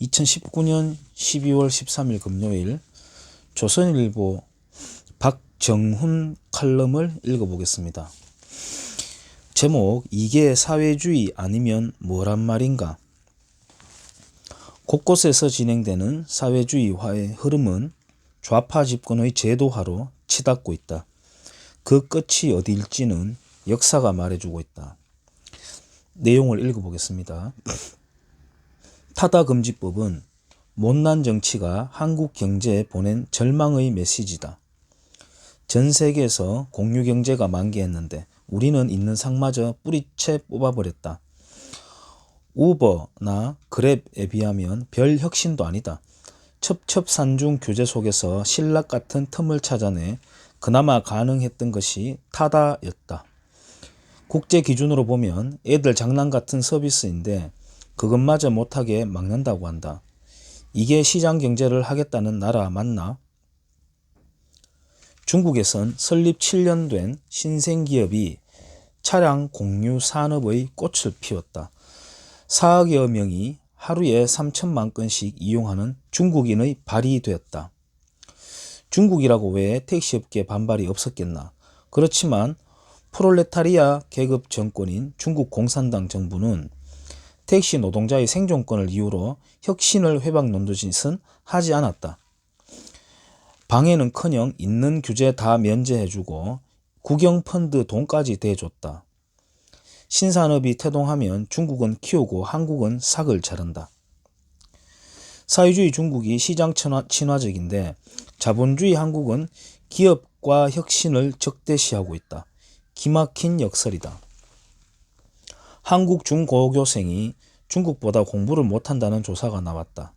2019년 12월 13일 금요일 조선일보 박정훈 칼럼을 읽어보겠습니다. 제목 이게 사회주의 아니면 뭐란 말인가? 곳곳에서 진행되는 사회주의화의 흐름은 좌파 집권의 제도화로 치닫고 있다. 그 끝이 어디일지는 역사가 말해주고 있다. 내용을 읽어보겠습니다. 타다금지법은 못난 정치가 한국 경제에 보낸 절망의 메시지다. 전 세계에서 공유 경제가 만개했는데 우리는 있는 상마저 뿌리채 뽑아버렸다. 우버나 그랩에 비하면 별 혁신도 아니다. 첩첩산중 규제 속에서 신락 같은 틈을 찾아내 그나마 가능했던 것이 타다였다. 국제 기준으로 보면 애들 장난 같은 서비스인데 그것마저 못하게 막는다고 한다. 이게 시장 경제를 하겠다는 나라 맞나? 중국에선 설립 7년 된 신생기업이 차량 공유 산업의 꽃을 피웠다. 4억여 명이 하루에 3천만 건씩 이용하는 중국인의 발이 되었다. 중국이라고 왜 택시업계 반발이 없었겠나? 그렇지만 프롤레타리아 계급 정권인 중국 공산당 정부는 택시 노동자의 생존권을 이유로 혁신을 회방 논두 짓은 하지 않았다. 방해는커녕 있는 규제 다 면제해주고 국영펀드 돈까지 대줬다. 신산업이 태동하면 중국은 키우고 한국은 삭을 자른다. 사회주의 중국이 시장 친화적인데 자본주의 한국은 기업과 혁신을 적대시하고 있다. 기막힌 역설이다. 한국 중고교생이 중국보다 공부를 못한다는 조사가 나왔다.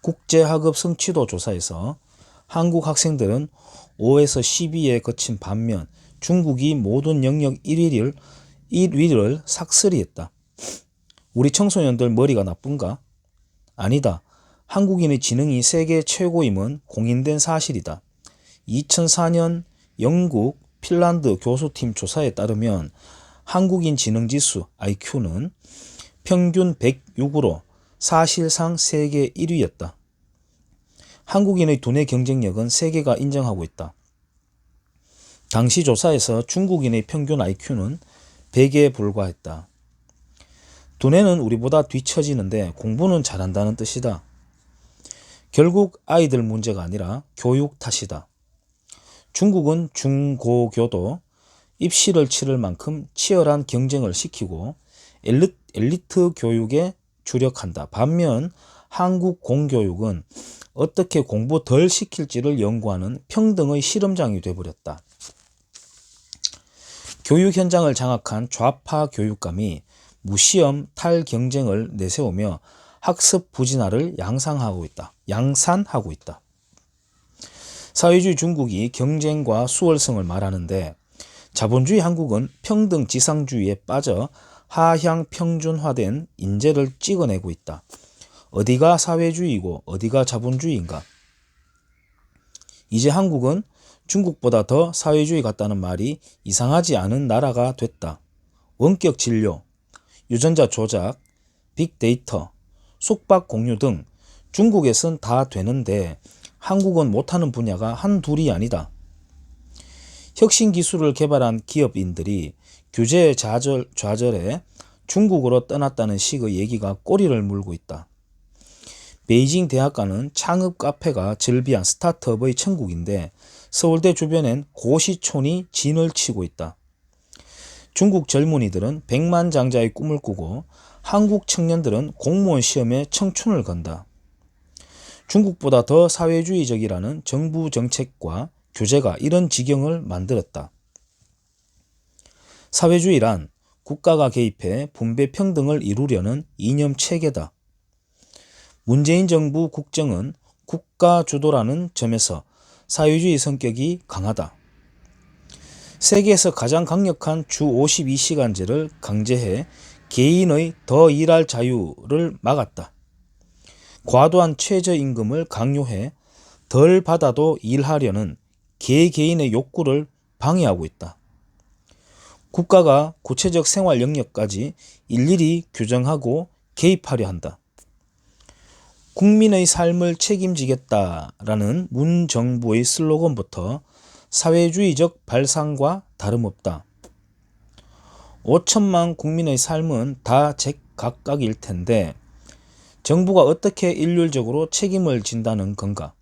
국제학업 성취도 조사에서 한국 학생들은 5에서 12에 거친 반면 중국이 모든 영역 1위를 1위를 삭스리 했다. 우리 청소년들 머리가 나쁜가? 아니다. 한국인의 지능이 세계 최고임은 공인된 사실이다. 2004년 영국, 핀란드 교수팀 조사에 따르면 한국인 지능지수 IQ는 평균 106으로 사실상 세계 1위였다. 한국인의 두뇌 경쟁력은 세계가 인정하고 있다. 당시 조사에서 중국인의 평균 IQ는 100에 불과했다. 두뇌는 우리보다 뒤처지는데 공부는 잘한다는 뜻이다. 결국 아이들 문제가 아니라 교육 탓이다. 중국은 중고교도 입시를 치를 만큼 치열한 경쟁을 시키고 엘리, 엘리트 교육에 주력한다. 반면 한국 공교육은 어떻게 공부 덜 시킬지를 연구하는 평등의 실험장이 되어버렸다. 교육 현장을 장악한 좌파 교육감이 무시험 탈경쟁을 내세우며 학습 부진화를 양상하고 있다. 양산하고 있다. 사회주의 중국이 경쟁과 수월성을 말하는데 자본주의 한국은 평등 지상주의에 빠져 하향 평준화된 인재를 찍어내고 있다. 어디가 사회주의고 어디가 자본주의인가? 이제 한국은 중국보다 더 사회주의 같다는 말이 이상하지 않은 나라가 됐다. 원격 진료, 유전자 조작, 빅데이터, 속박 공유 등 중국에선 다 되는데 한국은 못하는 분야가 한 둘이 아니다. 혁신 기술을 개발한 기업인들이 규제 좌절, 좌절에 중국으로 떠났다는 식의 얘기가 꼬리를 물고 있다. 베이징 대학가는 창업 카페가 즐비한 스타트업의 천국인데 서울대 주변엔 고시촌이 진을 치고 있다. 중국 젊은이들은 백만장자의 꿈을 꾸고 한국 청년들은 공무원 시험에 청춘을 건다. 중국보다 더 사회주의적이라는 정부 정책과 규제가 이런 지경을 만들었다. 사회주의란 국가가 개입해 분배 평등을 이루려는 이념 체계다. 문재인 정부 국정은 국가 주도라는 점에서 사회주의 성격이 강하다. 세계에서 가장 강력한 주 52시간제를 강제해 개인의 더 일할 자유를 막았다. 과도한 최저임금을 강요해 덜 받아도 일하려는 개개인의 욕구를 방해하고 있다. 국가가 구체적 생활 영역까지 일일이 규정하고 개입하려 한다. 국민의 삶을 책임지겠다라는 문 정부의 슬로건부터 사회주의적 발상과 다름없다. 5천만 국민의 삶은 다 제각각일 텐데 정부가 어떻게 일률적으로 책임을 진다는 건가?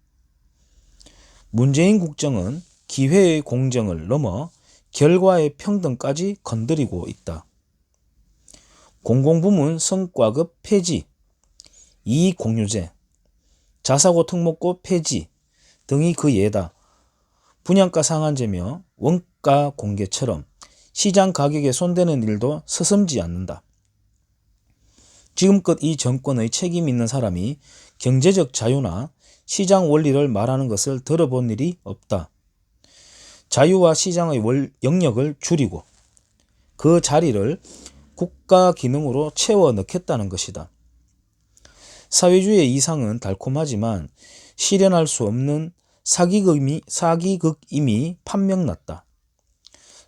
문재인 국정은 기회의 공정을 넘어 결과의 평등까지 건드리고 있다. 공공부문 성과급 폐지, 이익공유제, 자사고 특목고 폐지 등이 그 예다. 분양가 상한제며 원가 공개처럼 시장 가격에 손대는 일도 서슴지 않는다. 지금껏 이 정권의 책임 있는 사람이 경제적 자유나 시장 원리를 말하는 것을 들어본 일이 없다. 자유와 시장의 월, 영역을 줄이고 그 자리를 국가 기능으로 채워 넣겠다는 것이다. 사회주의의 이상은 달콤하지만 실현할 수 없는 사기극임이, 사기극임이 판명났다.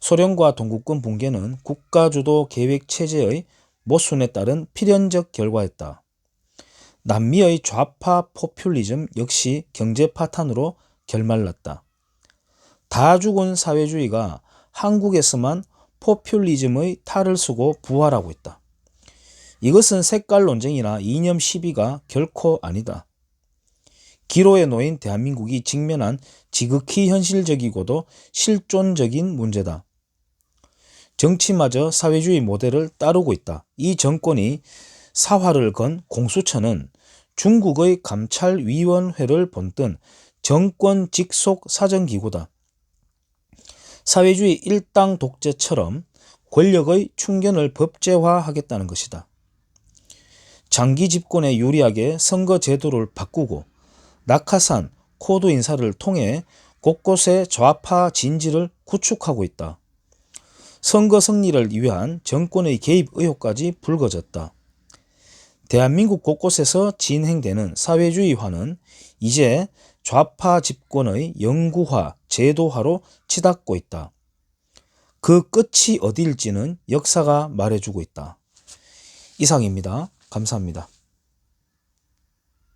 소련과 동국권 붕괴는 국가주도 계획 체제의 모순에 따른 필연적 결과였다. 남미의 좌파 포퓰리즘 역시 경제 파탄으로 결말났다. 다 죽은 사회주의가 한국에서만 포퓰리즘의 탈을 쓰고 부활하고 있다. 이것은 색깔 논쟁이나 이념 시비가 결코 아니다. 기로에 놓인 대한민국이 직면한 지극히 현실적이고도 실존적인 문제다. 정치마저 사회주의 모델을 따르고 있다. 이 정권이 사활을 건 공수처는 중국의 감찰위원회를 본뜬 정권 직속 사정기구다. 사회주의 일당 독재처럼 권력의 충견을 법제화하겠다는 것이다. 장기 집권에 유리하게 선거 제도를 바꾸고 낙하산 코드 인사를 통해 곳곳에 좌파 진지를 구축하고 있다. 선거 승리를 위한 정권의 개입 의혹까지 불거졌다. 대한민국 곳곳에서 진행되는 사회주의화는 이제 좌파 집권의 영구화, 제도화로 치닫고 있다. 그 끝이 어디일지는 역사가 말해주고 있다. 이상입니다. 감사합니다.